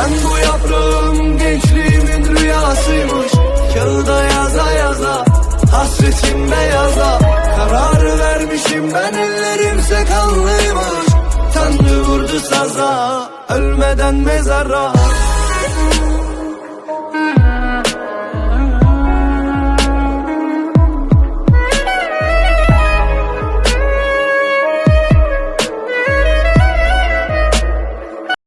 Düşen bu yaprağım gençliğimin rüyasıymış. Kağıda yaza yaza hasretim beyaza Kararı vermişim ben ellerimse kanlıymış. Tanrı vurdu saza ölmeden mezara